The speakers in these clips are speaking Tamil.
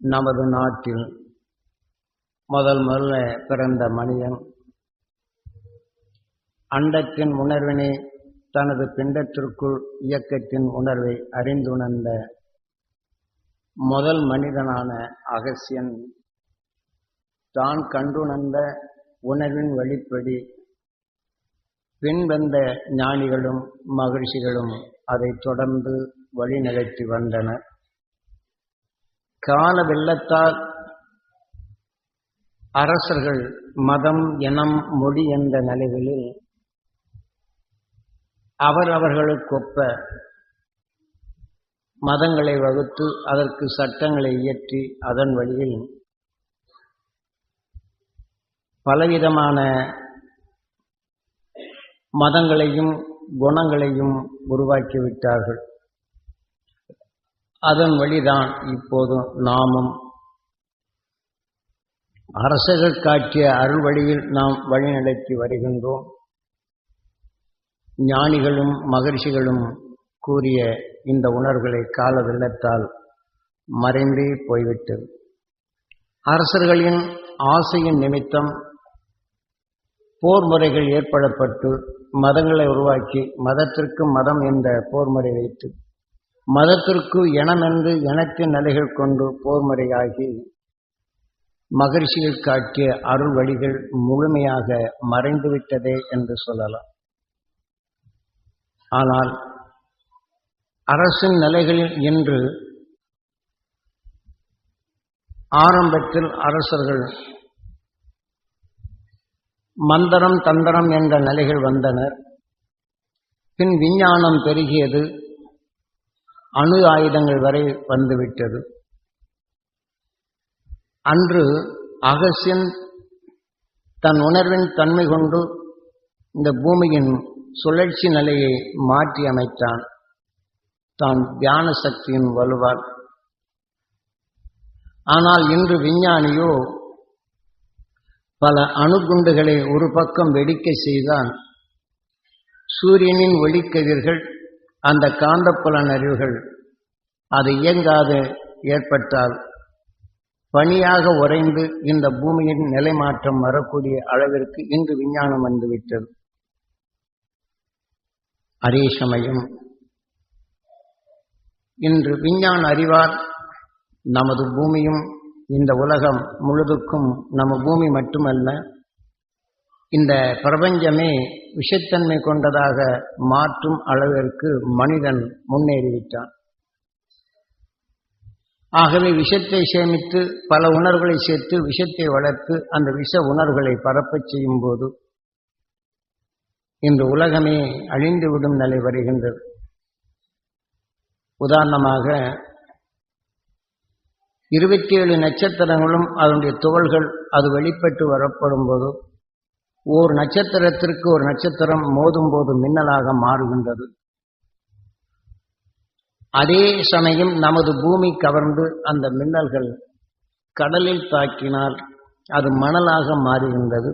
நமது நாட்டில் முதல் முதல்ல பிறந்த மனிதன் அண்டத்தின் உணர்வினை தனது பிண்டத்திற்குள் இயக்கத்தின் உணர்வை அறிந்துணர்ந்த முதல் மனிதனான அகசியன் தான் கண்டுணர்ந்த உணர்வின் வழிப்படி பின்வந்த ஞானிகளும் மகிழ்ச்சிகளும் அதை தொடர்ந்து வழிநடத்தி வந்தனர். கால வெள்ளத்தால் அரசர்கள் மதம் இனம் மொழி என்ற நிலைகளில் அவர்களுக்கொப்ப மதங்களை வகுத்து அதற்கு சட்டங்களை இயற்றி அதன் வழியில் பலவிதமான மதங்களையும் குணங்களையும் உருவாக்கிவிட்டார்கள். அதன் வழிதான் இப்போது நாமும் அரசர்கள் காட்டிய அருள் வழியில் நாம் வழிநடத்தி வருகின்றோம். ஞானிகளும் மகர்ஷிகளும் கூறிய இந்த உணர்வுகளை கால வெள்ளத்தால் மறைந்தே போய்விட்டது அரசர்களின் ஆசையின் நிமித்தம் போர் முறைகள் ஏற்படப்பட்டு மதங்களை உருவாக்கி மதத்திற்கு மதம் என்ற போர் முறை வைத்து மதத்திற்கு இனமென்று எனக்கு நிலைகள் கொண்டு போர்முறையாகி முறையாகி காட்டிய அருள் வழிகள் முழுமையாக மறைந்துவிட்டதே என்று சொல்லலாம். ஆனால் அரசின் நிலைகளில் இன்று ஆரம்பத்தில் அரசர்கள் மந்திரம் தந்திரம் என்ற நிலைகள் வந்தனர். பின் விஞ்ஞானம் பெருகியது. அணு ஆயுதங்கள் வரை வந்துவிட்டது. அன்று அகசியன் தன் உணர்வின் தன்மை கொண்டு இந்த பூமியின் சுழற்சி நிலையை மாற்றி அமைத்தான். தான் தியான சக்தியின் வலுவார் ஆனால் இன்று விஞ்ஞானியோ பல அணுகுண்டுகளை ஒரு பக்கம் வெடிக்க செய்தான். சூரியனின் ஒளிக்கதிர்கள் அந்த காந்தப்புலன் அறிவுகள் அது இயங்காது ஏற்பட்டால் பனியாக உறைந்து இந்த பூமியின் நிலைமாற்றம் வரக்கூடிய அளவிற்கு இன்று விஞ்ஞானம் வந்துவிட்டது. அதே சமயம் இன்று விஞ்ஞான அறிவார் நமது பூமியும் இந்த உலகம் முழுதுக்கும் நம்ம பூமி மட்டுமல்ல இந்த பிரபஞ்சமே விஷத்தன்மை கொண்டதாக மாற்றும் அளவிற்கு மனிதன் முன்னேறிவிட்டான். ஆகவே விஷத்தை சேமித்து பல உணர்வுகளை சேர்த்து விஷத்தை வளர்த்து அந்த விஷ உணர்வுகளை பரப்பச் செய்யும் போது இன்று உலகமே அழிந்துவிடும் நிலை வருகின்றது. உதாரணமாக இருபத்தி ஏழு நட்சத்திரங்களும் அதனுடைய துகள்கள் அது வெளிப்பட்டு வரப்படும் போது ஓர் நட்சத்திரத்திற்கு ஒரு நட்சத்திரம் மோதும் போது மின்னலாக மாறுகின்றது. அதே சமயம் நமது பூமி கவர்ந்து அந்த மின்னல்கள் கடலில் தாக்கினால் அது மணலாக மாறுகின்றது.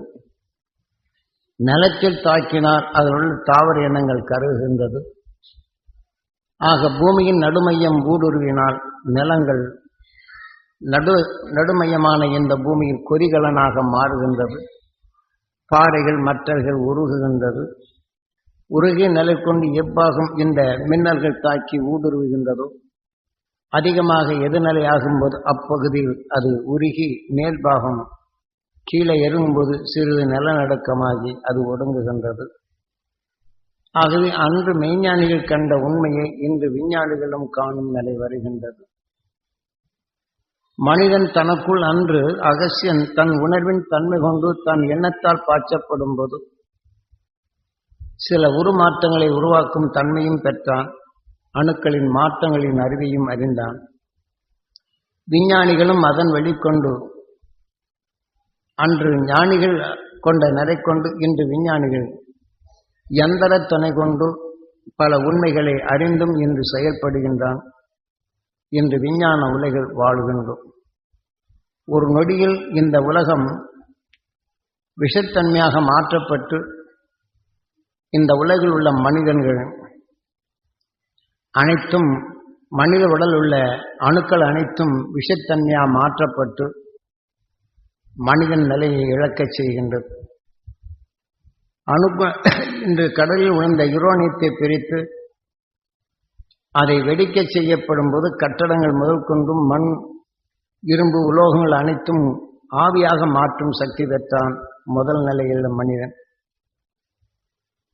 நிலத்தில் தாக்கினால் அதனுள்ள தாவர இனங்கள் கருகுகின்றது ஆக பூமியின் நடுமையம் ஊடுருவினால் நிலங்கள் நடு நடுமையமான இந்த பூமியில் கொரிகலனாக மாறுகின்றது. பாறைகள் மற்றல்கள் உருகுகின்றது. உருகிய நிலை கொண்டு எவ்வாகும் இந்த மின்னல்கள் தாக்கி ஊடுருவுகின்றதோ அதிகமாக எதிர்நிலை ஆகும்போது அப்பகுதியில் அது உருகி மேல்பாகம் கீழே இறங்கும்போது சிறிது நிலநடுக்கமாகி அது ஒடுங்குகின்றது. ஆகவே அன்று மெய்ஞானிகள் கண்ட உண்மையை இன்று விஞ்ஞானிகளும் காணும் நிலை வருகின்றது. மனிதன் தனக்குள் அன்று அகசியன் தன் உணர்வின் தன்மை கொண்டு தன் எண்ணத்தால் பாய்ச்சப்படும் போது சில உருமாற்றங்களை உருவாக்கும் தன்மையும் பெற்றான். அணுக்களின் மாற்றங்களின் அறிவையும் அறிந்தான். விஞ்ஞானிகளும் அதன் வெளிக்கொண்டு அன்று ஞானிகள் கொண்ட நிறை கொண்டு இன்று விஞ்ஞானிகள் எந்திர துணை கொண்டு பல உண்மைகளை அறிந்தும் இன்று செயல்படுகின்றான். இன்று விஞ்ஞான உலகில் வாழ்கின்றோம். ஒரு நொடியில் இந்த உலகம் விஷத்தன்மையாக மாற்றப்பட்டு இந்த உலகில் உள்ள மனிதன்கள் அனைத்தும் மனித உடல் உள்ள அணுக்கள் அனைத்தும் விஷத்தன்மையாக மாற்றப்பட்டு மனிதன் நிலையை இழக்கச் செய்கின்றது அணுக்க இன்று கடலில் விழுந்த யுரோனியத்தை பிரித்து அதை வெடிக்க செய்யப்படும் போது கட்டடங்கள் முதல் கொண்டும் மண் இரும்பு உலோகங்கள் அனைத்தும் ஆவியாக மாற்றும் சக்தி பெற்றான் முதல் நிலையில் மனிதன்.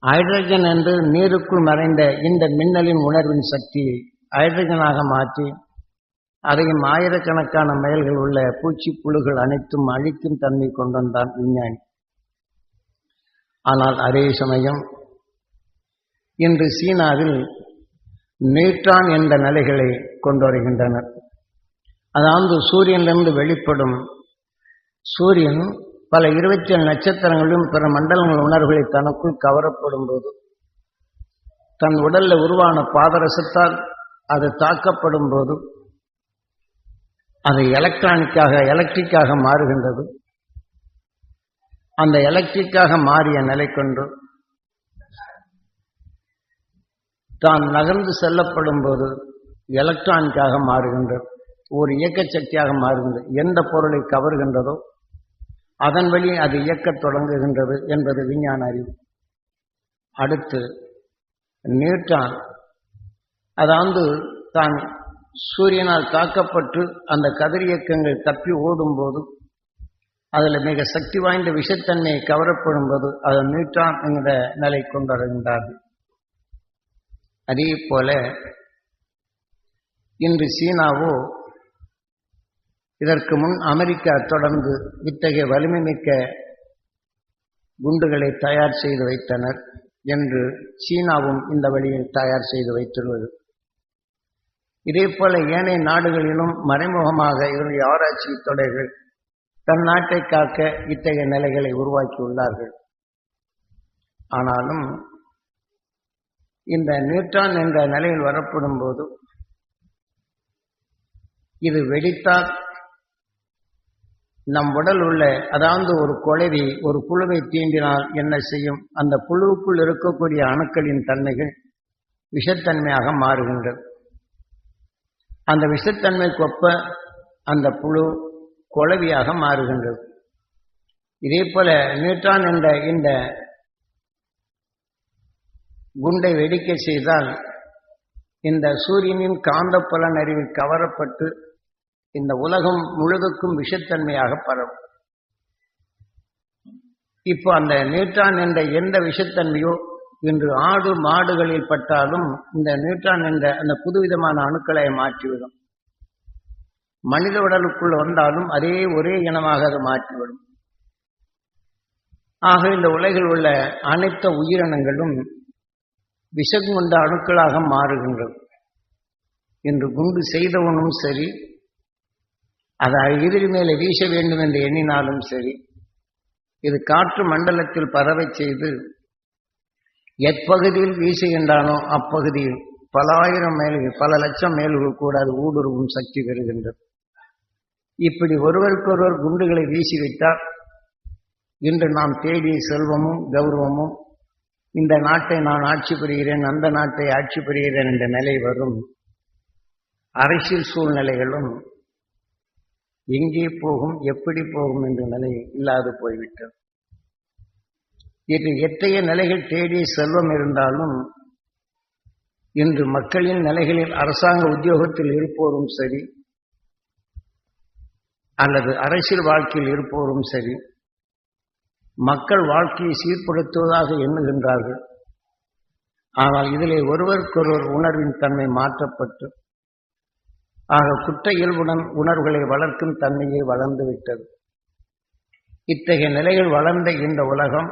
ஹைட்ரஜன் என்று நீருக்குள் மறைந்த இந்த மின்னலின் உணர்வின் சக்தியை ஹைட்ரஜனாக மாற்றி அதையும் ஆயிரக்கணக்கான மைல்கள் உள்ள பூச்சி புழுகள் அனைத்தும் அழிக்கும் தன்மை கொண்டு வந்தான் விஞ்ஞானி. ஆனால் அதே சமயம் இன்று சீனாவில் நியூட்ரான் என்ற நிலைகளை கொண்டு வருகின்றனர். அதாவது சூரியனிலிருந்து வெளிப்படும் சூரியன் பல இருபத்தி ஏழு நட்சத்திரங்களும் பிற மண்டலங்கள் உணர்வுகளை தனக்குள் கவரப்படும் போது தன் உடல்ல உருவான பாதரசத்தால் அது தாக்கப்படும் போது அது எலக்ட்ரானிக்காக எலக்ட்ரிக்காக மாறுகின்றது. அந்த எலக்ட்ரிக்காக மாறிய நிலை கொண்டு தான் நகர்ந்து செல்லப்படும் போது எலக்ட்ரானிக்காக மாறுகின்றது. ஒரு இயக்க சக்தியாக மாறுகின்றது. எந்த பொருளை கவர்கின்றதோ அதன் வழி அது இயக்கத் தொடங்குகின்றது என்பது விஞ்ஞான அறிவு. அடுத்து நியூட்ரான் அதாவது தான் சூரியனால் தாக்கப்பட்டு அந்த கதிரியக்கங்கள் தப்பி ஓடும்போது அதில் மிக சக்தி வாய்ந்த விஷத்தன்மையை கவரப்படும் போது அது நியூட்ரான் என்கிற நிலை கொண்டடைகின்றார்கள் அதே போல இன்று சீனாவோ இதற்கு முன் அமெரிக்கா தொடர்ந்து இத்தகைய வலிமை மிக்க குண்டுகளை தயார் செய்து வைத்தனர் என்று சீனாவும் இந்த வழியில் தயார் செய்து வைத்துள்ளது. இதே போல ஏனைய நாடுகளிலும் மறைமுகமாக இவருடைய ஆராய்ச்சி தொடைகள் தன் நாட்டை காக்க இத்தகைய நிலைகளை உருவாக்கியுள்ளார்கள். ஆனாலும் இந்த நியூட்ரான் என்ற நிலையில் வரப்படும் போது இது வெடித்தால் நம் உடல் உள்ள அதாவது ஒரு குழவி ஒரு புழுவை தீண்டினால் என்ன செய்யும்? அந்த புழுவுக்குள் இருக்கக்கூடிய அணுக்களின் தன்மைகள் விஷத்தன்மையாக மாறுகின்றது அந்த விஷத்தன்மைக்கு ஒப்ப அந்த புழு குழவியாக மாறுகின்றது. இதே போல நியூட்ரான் என்ற இந்த குண்டை வெடிக்க செய்தால் இந்த சூரியனின் காந்தப்புலன் அறிவில் கவரப்பட்டு இந்த உலகம் முழுதுக்கும் விஷத்தன்மையாக பரவும். இப்போ அந்த நியூட்ரான் என்ற எந்த விஷத்தன்மையோ இன்று ஆடு மாடுகளில் பட்டாலும் இந்த நியூட்ரான் என்ற அந்த புதுவிதமான அணுக்களை மாற்றிவிடும். மனித உடலுக்குள் வந்தாலும் அதே ஒரே இனமாக அது மாற்றிவிடும். ஆக இந்த உலகில் உள்ள அனைத்து உயிரினங்களும் விஷம் கொண்ட அணுக்களாக மாறுகின்றது என்று குண்டு செய்தவனும் சரி அதை எதிரி மேலே வீச வேண்டும் என்று எண்ணினாலும் சரி இது காற்று மண்டலத்தில் பரவை செய்து எப்பகுதியில் வீசுகின்றானோ அப்பகுதியில் பல ஆயிரம் மைல்கள் பல லட்சம் மைல்கள் கூட அது ஊடுருவும் சக்தி பெறுகின்றது. இப்படி ஒருவருக்கொருவர் குண்டுகளை வீசிவிட்டால் இன்று நாம் தேடிய செல்வமும் கௌரவமும் இந்த நாட்டை நான் ஆட்சி புரிகிறேன் அந்த நாட்டை ஆட்சி புரிகிறேன் என்ற நிலை வரும். அரசியல் சூழ்நிலைகளும் எங்கே போகும் எப்படி போகும் என்ற நிலை இல்லாது போய்விட்டது. இன்று எத்தகைய நிலைகள் தேடி செல்வம் இருந்தாலும் இன்று மக்களின் நிலைகளில் அரசாங்க உத்தியோகத்தில் இருப்போரும் சரி அல்லது அரசியல் வாழ்க்கையில் இருப்போரும் சரி மக்கள் வாழ்க்கையை சீர்படுத்துவதாக எண்ணுகின்றார்கள். ஆனால் இதிலே ஒருவருக்கொருவர் உணர்வின் தன்மை மாற்றப்பட்டு ஆக குற்ற இயல்புடன் உணர்வுகளை வளர்க்கும் தன்மையை வளர்ந்துவிட்டது இத்தகைய நிலையில் வளர்ந்த இந்த உலகம்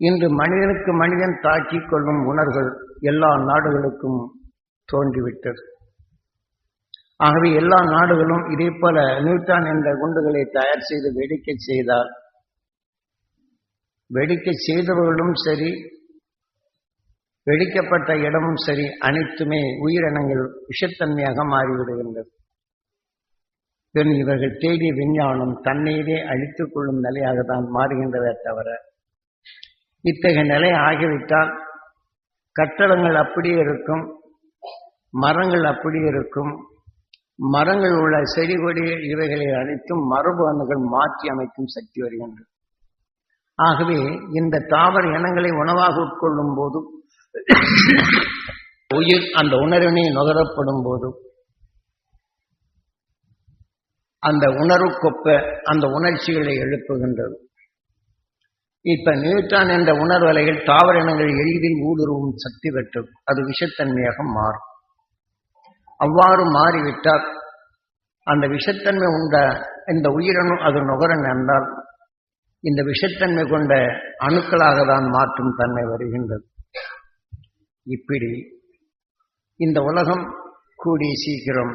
இன்று மனிதனுக்கு மனிதன் தாக்கிக் கொள்ளும் உணர்வுகள் எல்லா நாடுகளுக்கும் தோன்றிவிட்டது. ஆகவே எல்லா நாடுகளும் இதே போல நியூட்டான் என்ற குண்டுகளை தயார் செய்து வெடிக்க செய்தால் வெடிக்க செய்தவர்களும் சரி வெடிக்கப்பட்ட இடமும் சரி அனைத்துமே உயிரினங்கள் விஷத்தன்மையாக மாறிவிடுகின்றது. பின் இவர்கள் தேடிய விஞ்ஞானம் தன்னையே அழித்துக் கொள்ளும் நிலையாக தான் மாறுகின்றதே தவிர இத்தகைய நிலை ஆகிவிட்டால் கட்டடங்கள் அப்படியே இருக்கும் மரங்கள் அப்படி இருக்கும் மரங்கள் உள்ள செடி கொடி இவைகளை அனைத்தும் மரபு அணுகள் மாற்றி அமைக்கும் சக்தி வருகின்றது. ஆகவே இந்த தாவர இனங்களை உணவாக உட்கொள்ளும் போது உயிர் அந்த உணர்வினை நுகரப்படும் போது அந்த உணர்வுக்கொப்ப அந்த உணர்ச்சிகளை எழுப்புகின்றது. இப்ப நியூட்ரான் என்ற உணர்வலைகள் தாவர இனங்கள் எளிதில் ஊடுருவும் சக்தி பெற்று அது விஷத்தன்மையாக மாறும். அவ்வாறு மாறிவிட்டால் அந்த விஷத்தன்மை உண்ட இந்த உயிரணு அது நுகர நேர்ந்தால் இந்த விஷத்தன்மை கொண்ட அணுக்களாக தான் மாற்றும் தன்மை வருகின்றது. இப்படி இந்த உலகம் கூடி சீக்கிரம்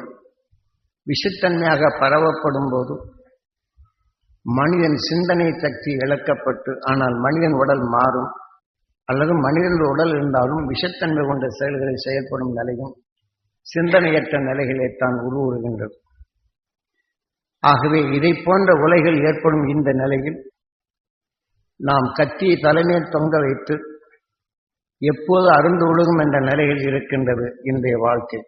விஷத்தன்மையாக பரவப்படும் போது மனிதன் சிந்தனை சக்தி இழக்கப்பட்டு ஆனால் மனிதன் உடல் மாறும். அல்லது மனிதன் உடல் இருந்தாலும் விஷத்தன்மை கொண்ட செயல்களை செயல்படும் நிலையும் சிந்தனையற்ற நிலைகளை தான் உருவுறுகின்றது. ஆகவே இதை போன்ற உலைகள் ஏற்படும் இந்த நிலையில் நாம் கத்தியை தலைமையில் தொங்க வைத்து எப்போது அருந்து ஒழுகும் என்ற நிலையில் இருக்கின்றது இன்றைய வாழ்க்கை.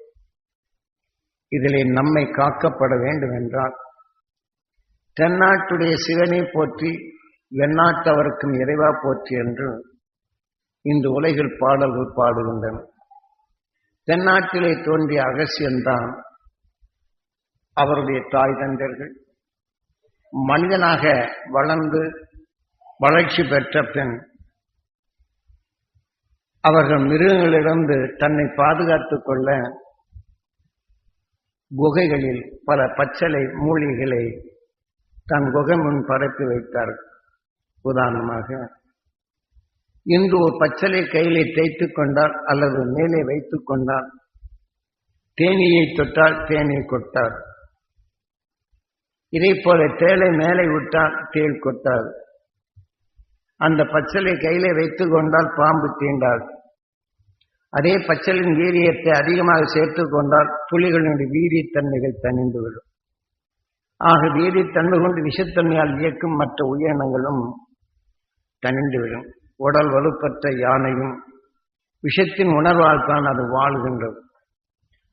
இதிலே நம்மை காக்கப்பட வேண்டும் என்றால் தென்னாட்டுடைய சிவனை போற்றி வெண்ணாட்டவருக்கும் இறைவா போற்றி என்று இந்த உலகில் பாடல்கள் பாடுகின்றன. தென்னாட்டிலே தோன்றிய அகசியன்தான் அவருடைய தாய் தந்தர்கள் மனிதனாக வளர்ந்து வளர்ச்சி பெற்ற பின் அவர்கள் மிருகங்களிடந்து தன்னை பாதுகாத்துக் கொள்ள குகைகளில் பல பச்சளை மூலிகைகளை தன் குகை முன் பரப்பி வைத்தார். உதாரணமாக இன்று ஒரு பச்சளை கையிலே தேய்த்துக் கொண்டால் அல்லது மேலே வைத்துக் கொண்டால் தேனியை தொட்டால் தேனை கொட்டார். இதை போல தேலை மேலே விட்டால் தேள் கொட்டார் அந்த பச்சளை கையிலே வைத்துக் கொண்டால் பாம்பு தீண்டாது. அதே பச்சலின் வீரியத்தை அதிகமாக சேர்த்து கொண்டால் துளிகளினுடைய வீரியத்தன்மைகள் தணிந்துவிடும் ஆக வீரியத்தன்மை கொண்டு விஷத்தன்மையால் இயக்கும் மற்ற உயிரினங்களும் தணிந்துவிடும் உடல் வலுப்பற்ற யானையும் விஷத்தின் உணர்வால் தான் அது வாழ்கின்றது.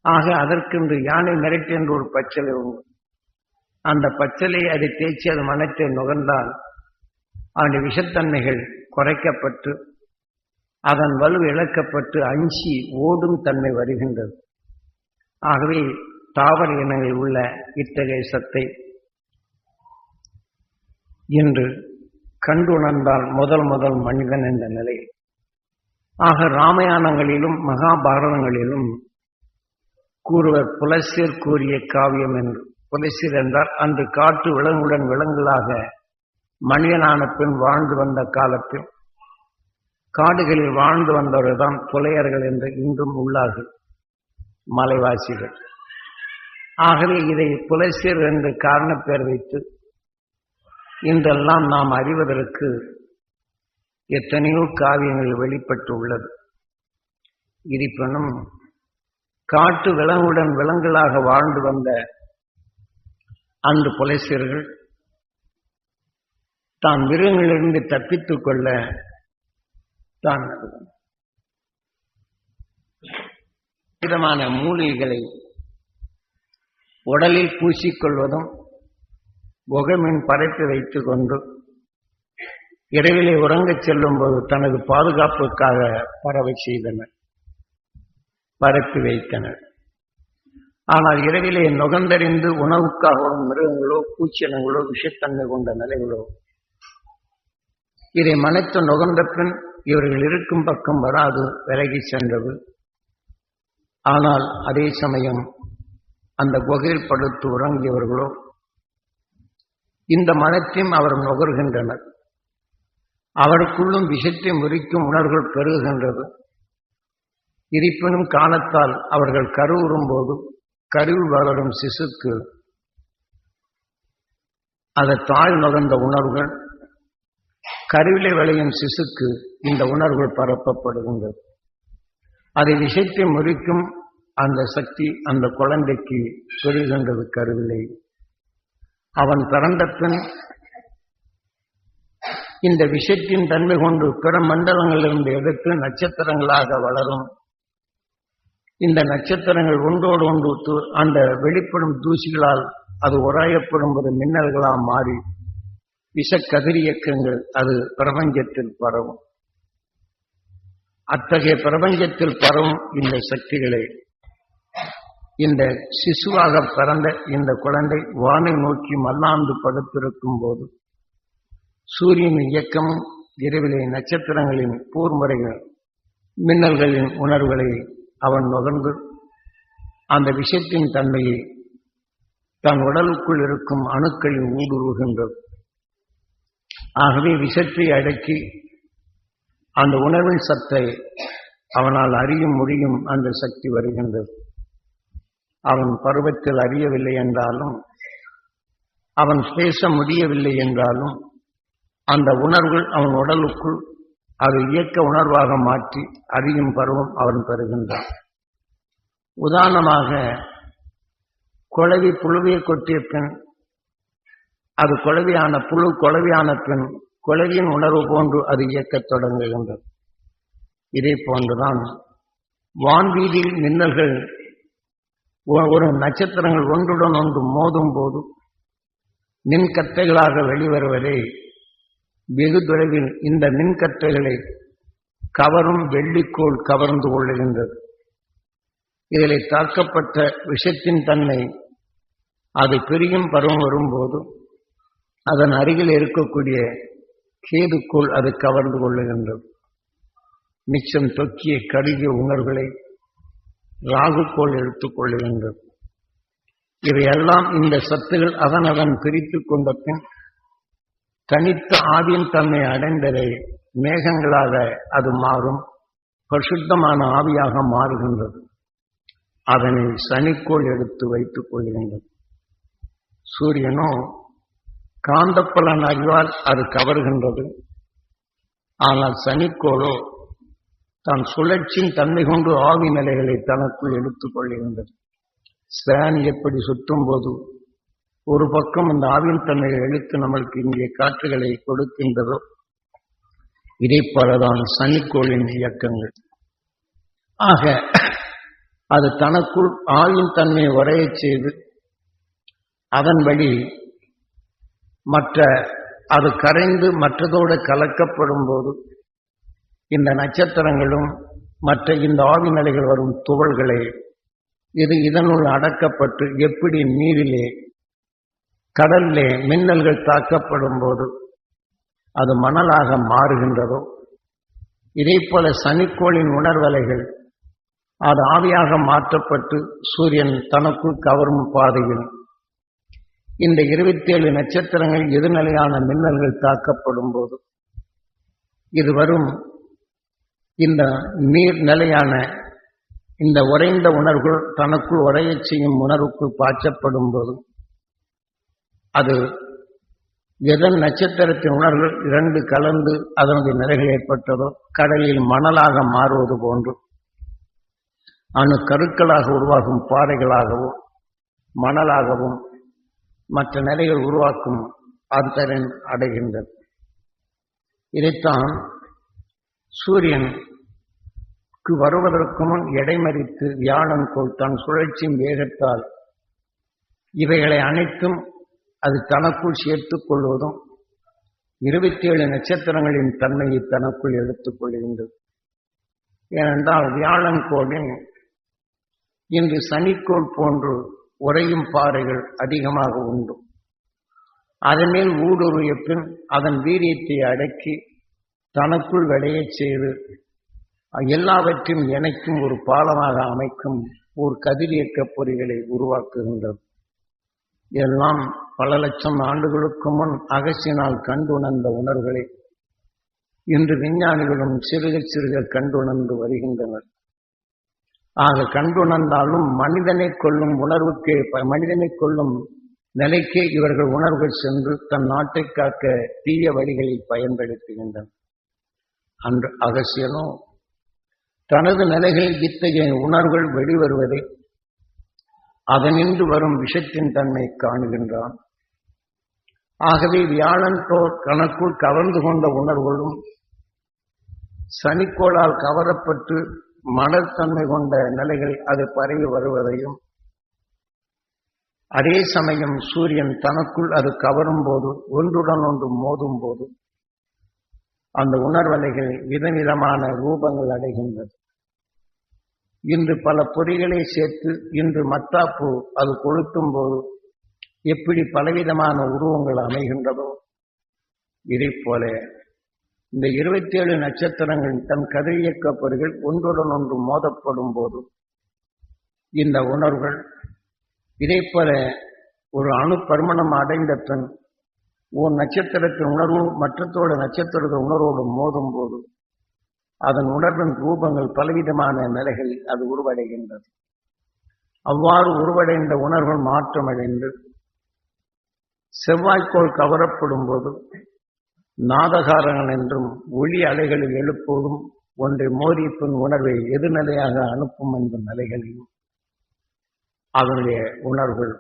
ஆக அதற்கென்று யானை மிரட்டு என்று ஒரு பச்சலை உண்டு. அந்த பச்சலை அதை தேய்ச்சி அது மனத்தை நுகர்ந்தால் அவனுடைய விஷத்தன்மைகள் குறைக்கப்பட்டு அதன் வலு இழக்கப்பட்டு அஞ்சி ஓடும் தன்மை வருகின்றது. ஆகவே தாவர இனங்களில் உள்ள இத்தகைய சத்தை இன்று கண்டுணர்ந்தால் முதல் முதல் மனிதன் என்ற நிலை. ஆக ராமாயணங்களிலும் மகாபாரதங்களிலும் கூறுவர் புலசியர் கூறிய காவியம் என்று. புலசியர் என்றால் அன்று காட்டு விலங்குடன் விலங்குகளாக மனிதனான பின் வாழ்ந்து வந்த காலத்தில் காடுகளில் வாழ்ந்து வந்தவர்கள் தான் புலையர்கள் என்று இன்றும் உள்ளார்கள் மலைவாசிகள். ஆகவே இதை புலசியர் என்று காரணப்பேர் வைத்து இன்றெல்லாம் நாம் அறிவதற்கு எத்தனையோ காவியங்கள் வெளிப்பட்டு உள்ளது இருப்பினும் காட்டு விலங்குடன் விலங்குகளாக வாழ்ந்து வந்த அந்த புலைசியர்கள் தான் மிருகங்களிலிருந்து தப்பித்துக் கொள்ள தான். விதமான மூலிகைகளை உடலில் பூசிக்கொள்வதும் முகமின் படைத்து வைத்துக் கொண்டு இரவிலே உறங்கச் செல்லும் போது தனது பாதுகாப்புக்காக பறவை செய்தனர் பரப்பி வைத்தனர். ஆனால் இரவிலே நுகர்ந்தறிந்து உணவுக்காகவும் மிருகங்களோ பூச்சினங்களோ விஷத்தன்மை கொண்ட நிலைகளோ இதை மனைத்து நுகர்ந்த பின் இவர்கள் இருக்கும் பக்கம் வராது விலகி சென்றது. ஆனால் அதே சமயம் அந்த குகையில் படுத்து உறங்கியவர்களோ இந்த மனத்தையும் அவர் நுகர்கின்றனர். அவருக்குள்ளும் விஷத்தை முறிக்கும் உணர்வுகள் பெருகுகின்றது இருப்பினும் காலத்தால் அவர்கள் கருவுறும் போது கருவில் வளரும் சிசுக்கு அதை தாழ் நுகர்ந்த உணர்வுகள் கருவிலை விளையும் சிசுக்கு இந்த உணர்வுகள் பரப்பப்படுகின்றது. அதை விஷயத்தை முறிக்கும் அந்த சக்தி அந்த குழந்தைக்கு பெறுகின்றது கருவிலை. அவன் பிறந்த பின் இந்த விஷயத்தின் தன்மை கொண்டு பிற மண்டலங்களிலிருந்து எடுத்து நட்சத்திரங்களாக வளரும். இந்த நட்சத்திரங்கள் ஒன்றோடு ஒன்று அந்த வெளிப்படும் தூசிகளால் அது உராயப்படும் ஒரு மின்னல்களாக மாறி விஷக்கதிரியக்கங்கள் அது பிரபஞ்சத்தில் பரவும். அத்தகைய பிரபஞ்சத்தில் பரவும் இந்த சக்திகளை. இந்த சிசுவாக பிறந்த இந்த குழந்தை வானை நோக்கி மல்லாந்து படுத்திருக்கும் போது சூரியன் இயக்கமும் இரவிலே நட்சத்திரங்களின் கூர்முறைகள் மின்னல்களின் உணர்வுகளை அவன் நுகர்ந்து அந்த விஷயத்தின் தன்மையை தன் உடலுக்குள் இருக்கும் அணுக்களில் ஊடுருவுகின்றது. ஆகவே விஷத்தை அடக்கி அந்த உணர்வின் சத்தை அவனால் அறியும் முடியும் அந்த சக்தி வருகின்றது. அவன் பருவத்தில் அறியவில்லை என்றாலும் அவன் பேச முடியவில்லை என்றாலும் அந்த உணர்வுகள் அவன் உடலுக்குள் அது இயக்க உணர்வாக மாற்றி அறியும் பருவம் அவன் பெறுகின்றான். உதாரணமாக குழவி புழுவியை கொட்டிய பின் அது குழவியான புழு குழவியான பெண் குழவியின் உணர்வு போன்று அது இயக்கத் தொடங்குகின்றது. இதே போன்றுதான் வான்வீதியில் மின்னல்கள் ஒ- ஒரு நட்சத்திரங்கள் ஒன்றுடன் ஒன்று மோதும் போது மின்கத்தைகளாக வெளிவருவதை வெகு தொலைவில் இந்த மின்கத்தைகளை கவரும் வெள்ளிக்கோள் கவர்ந்து கொள்ளுகின்றது. இதிலே தாக்கப்பட்ட விஷத்தின் தன்மை அது பிரியும் பருவம் வரும்போது அதன் அருகில் இருக்கக்கூடிய கேதுக்குள் அது கவர்ந்து கொள்ளுகின்றது. மிச்சம் தொக்கிய கருகிய உணர்வுகளை ராகுக்கோள் எடுத்துக் கொள்ளுகின்றது. இவையெல்லாம் இந்த சத்துகள் அதன் அதன் பிரித்துக் கொண்ட பின் தனித்த ஆவியின் தன்மை அடைந்ததை மேகங்களாக அது மாறும் பரிசுத்தமான ஆவியாக மாறுகின்றது. அதனை சனிக்கோள் எடுத்து வைத்துக் கொள்கின்றது. சூரியனோ காந்தப்பலன் அறிவால் அது கவர்கின்றது. ஆனால் சனிக்கோளோ தான் சுழற்சியின் தன்மை கொண்டு ஆவி நிலைகளை தனக்குள் எடுத்துக் கொள்கின்றது. ஃபேன் எப்படி சுற்றும் போது ஒரு பக்கம் அந்த ஆவின் தன்மையை எழுத்து நம்மளுக்கு இங்கே காற்றுகளை கொடுக்கின்றதோ இதே போலதான் சனிக்கோளின் இயக்கங்கள். ஆக அது தனக்குள் ஆவின் தன்மையை வரைய செய்து அதன் வழி மற்ற அது கரைந்து மற்றதோடு கலக்கப்படும் போது இந்த நட்சத்திரங்களும் மற்ற இந்த ஆவி நிலைகள் வரும் துகள்களே இது இதனுள் அடக்கப்பட்டு எப்படி நீரிலே கடல்லே மின்னல்கள் தாக்கப்படும் போது அது மணலாக மாறுகின்றதோ இதே போல சனிக்கோளின் உணர்வலைகள் அது ஆவியாக மாற்றப்பட்டு சூரியன் தனக்குள் கவரும் பாதையில் இந்த இருபத்தி ஏழு நட்சத்திரங்கள் எதிர்நிலையான மின்னல்கள் தாக்கப்படும் போது இது வரும் இந்த நீர் நிலையான இந்த உறைந்த உணர்வுகள் தனக்குள் உரையச் செய்யும் உணர்வுக்குள் பாய்ச்சப்படும் போது அது எதன் நட்சத்திரத்தின் உணர்வுகள் இரண்டு கலந்து அதனுடைய நிலைகள் ஏற்பட்டதோ கடலில் மணலாக மாறுவது போன்று அணு கருக்களாக உருவாகும் பாறைகளாகவும் மணலாகவும் மற்ற நிலைகள் உருவாக்கும் அந்தரன் அடைகின்றது. இதைத்தான் சூரியனுக்கு வருவதற்கு முன் எடைமறித்து வியாழன் போல் தன் சுழற்சியின் வேகத்தால் இவைகளை அனைத்தும் அது தனக்குள் சேர்த்துக் கொள்வதும் இருபத்தி ஏழு நட்சத்திரங்களின் தன்மையை தனக்குள் எடுத்துக் கொள்கின்றது. ஏனென்றால் வியாழன் கோளின் இன்று சனிக்கோள் போன்று உறையும் பாறைகள் அதிகமாக உண்டு. அதன் மேல் ஊடுருவிய பின் அதன் வீரியத்தை அடக்கி தனக்குள் விளையச் செய்து எல்லாவற்றையும் இணைக்கும் ஒரு பாலமாக அமைக்கும் ஒரு கதிரியக்க பொறிகளை உருவாக்குகின்றது. எல்லாம் பல லட்சம் ஆண்டுகளுக்கு முன் அகசியனால் கண்டுணர்ந்த உணர்வுகளை. இன்று விஞ்ஞானிகளும் சிறுக சிறுக கண்டுணர்ந்து வருகின்றனர். ஆக கண்டுணர்ந்தாலும் மனிதனை கொள்ளும் உணர்வுக்கு ப- மனிதனை கொள்ளும் நிலைக்கே இவர்கள் உணர்வுகள் சென்று தன் நாட்டை காக்க தீய வழிகளில் பயன்படுத்துகின்றனர். அன்று அகசியனும் தனது நிலைகளில் இத்தகைய உணர்வுகள் வெளிவருவதை அதனின்று வரும் விஷத்தின் தன்மை காணுகின்றான். ஆகவே வியாழன் தோர் கணக்குள் கவர்ந்து கொண்ட உணர்வுகளும் சனிக்கோளால் கவரப்பட்டு மலர்த்தன்மை கொண்ட நிலைகள் அது பரவி வருவதையும் அதே சமயம் சூரியன் தனக்குள் அது கவரும் போது ஒன்றுடன் ஒன்று மோதும் போது அந்த உணர்வலைகள் விதவிதமான ரூபங்கள் அடைகின்றது. இன்று பல பொறிகளை சேர்த்து இன்று மத்தாப்பு அது கொளுத்தும் போது எப்படி பலவிதமான உருவங்கள் அமைகின்றதோ இதை போல இந்த இருபத்தி ஏழு நட்சத்திரங்கள் தன் கதிரியக்கப்பொறிகள் ஒன்றுடன் ஒன்று மோதப்படும் போது இந்த உணர்வுகள் இதே போல ஒரு அணு பருமணம் அடைந்த பின் ஒரு நட்சத்திரத்தின் உணர்வு மற்றத்தோட நட்சத்திரத்தின் உணர்வோடு மோதும் போது அதன் உணர்வின் ரூபங்கள் பலவிதமான நிலைகளில் அது உருவடைகின்றது. அவ்வாறு உருவடைந்த உணர்வுகள் மாற்றமடைந்து செவ்வாய்க்கோள் கவரப்படும் போது நாதகாரங்கள் என்றும் ஒளி அலைகளில் எழுப்போதும் ஒன்றை மோதிப்பின் உணர்வை எதிர்நிலையாக அனுப்பும் என்ற நிலைகளிலும் அதனுடைய உணர்வுகள்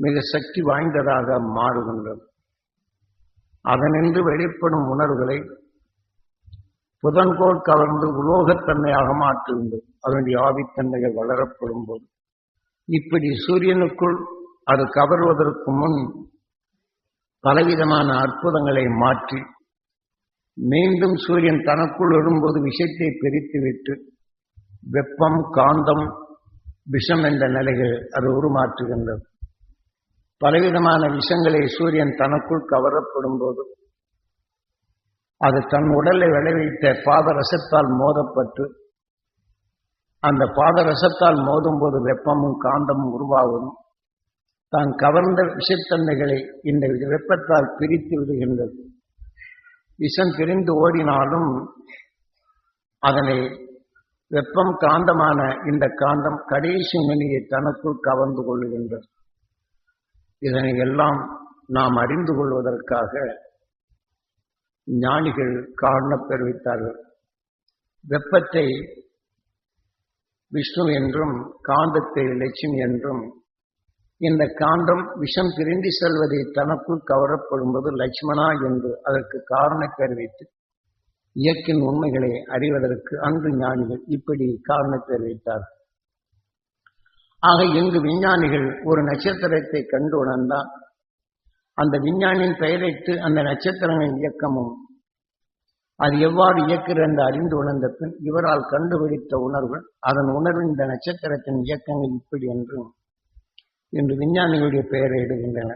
மிக சக்தி வாய்ந்ததாக மாறுகின்றது அதனின்று வெளிப்படும் உணர்வுகளை புதன்கோள் கவர்ந்து உலோகத்தன்மையாக மாற்றுகின்றது. அதனுடைய ஆவித்தன்மைகள் வளரப்படும் போது. இப்படி சூரியனுக்குள் அது கவர்வதற்கு முன் பலவிதமான அற்புதங்களை மாற்றி மீண்டும் சூரியன் தனக்குள் வரும்போது விஷத்தை பிரித்துவிட்டு வெப்பம் காந்தம் விஷம் என்ற நிலைகள் அது உருமாற்றுகின்றது. பலவிதமான விஷங்களை சூரியன் தனக்குள் கவரப்படும் போது அது தன் உடலை விளைவித்த பாதரசத்தால் மோதப்பட்டு அந்த பாதரசத்தால் மோதும் போது வெப்பமும் காந்தமும் உருவாகும். தான் கவர்ந்த விஷத்தன்மைகளை இந்த வெப்பத்தால் பிரித்து விடுகின்றது. விஷம் பிரிந்து ஓடினாலும் அதனை வெப்பம் காந்தமான இந்த காந்தம் கடைசி மணியை தனக்குள் கவர்ந்து கொள்ளுகின்றது. இதனை எல்லாம் நாம் அறிந்து கொள்வதற்காக ஞானிகள் காரணம் தெரிவித்தார்கள் வெப்பத்தை விஷ்ணு என்றும் காந்தத்தை லட்சுமி என்றும் இந்த காண்டம் விஷம் பிரிந்து செல்வதை தனக்குள் கவரப்படும்போது லட்சுமணா என்று அதற்கு காரணம் தெரிவித்து இயற்கையின் உண்மைகளை அறிவதற்கு அன்று ஞானிகள் இப்படி காரணம் தெரிவித்தார். ஆக இங்கு விஞ்ஞானிகள் ஒரு நட்சத்திரத்தை கண்டு உணர்ந்தால் அந்த விஞ்ஞானியின் பெயரிட்டு அந்த நட்சத்திரங்களின் இயக்கமும் அது எவ்வாறு இயக்கிறது என்று அறிந்து உணர்ந்த பின் இவரால் கண்டுபிடித்த உணர்வு அதன் உணர்வு இந்த நட்சத்திரத்தின் இயக்கங்கள் இப்படி என்றும் என்று விஞ்ஞானிகளுடைய பெயரை இடுகின்றன